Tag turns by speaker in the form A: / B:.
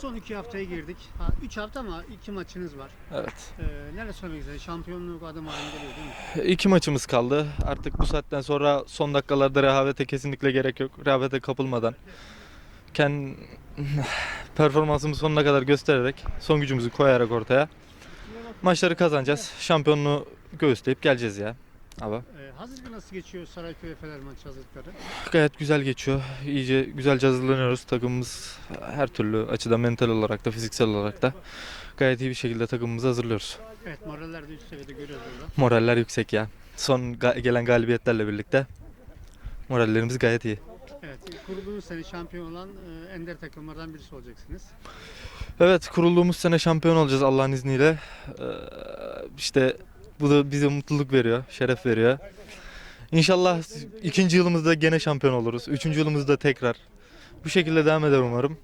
A: Son iki haftaya girdik. Ha, üç hafta ama iki maçınız var.
B: Evet.
A: Ee, neler söylemek istedim? Şampiyonluk adım geliyor değil mi?
B: İki maçımız kaldı. Artık bu saatten sonra son dakikalarda rehavete kesinlikle gerek yok. Rehavete kapılmadan kendi performansımızı sonuna kadar göstererek, son gücümüzü koyarak ortaya maçları kazanacağız. Şampiyonluğu göğüsleyip geleceğiz ya. Ama
A: Ee, hazırlık nasıl geçiyor Sarayköy Fener maç hazırlıkları?
B: gayet güzel geçiyor. İyice güzelce hazırlanıyoruz. Takımımız her türlü açıdan mental olarak da fiziksel olarak da gayet iyi bir şekilde takımımızı hazırlıyoruz.
A: Evet moraller de üst seviyede görüyoruz burada.
B: Moraller yüksek ya. Son ga- gelen galibiyetlerle birlikte morallerimiz gayet iyi.
A: Evet kurulduğunuz sene şampiyon olan e, ender takımlardan birisi olacaksınız.
B: Evet kurulduğumuz sene şampiyon olacağız Allah'ın izniyle. Ee, işte bu da bize mutluluk veriyor, şeref veriyor. İnşallah ikinci yılımızda gene şampiyon oluruz. Üçüncü yılımızda tekrar. Bu şekilde devam eder umarım.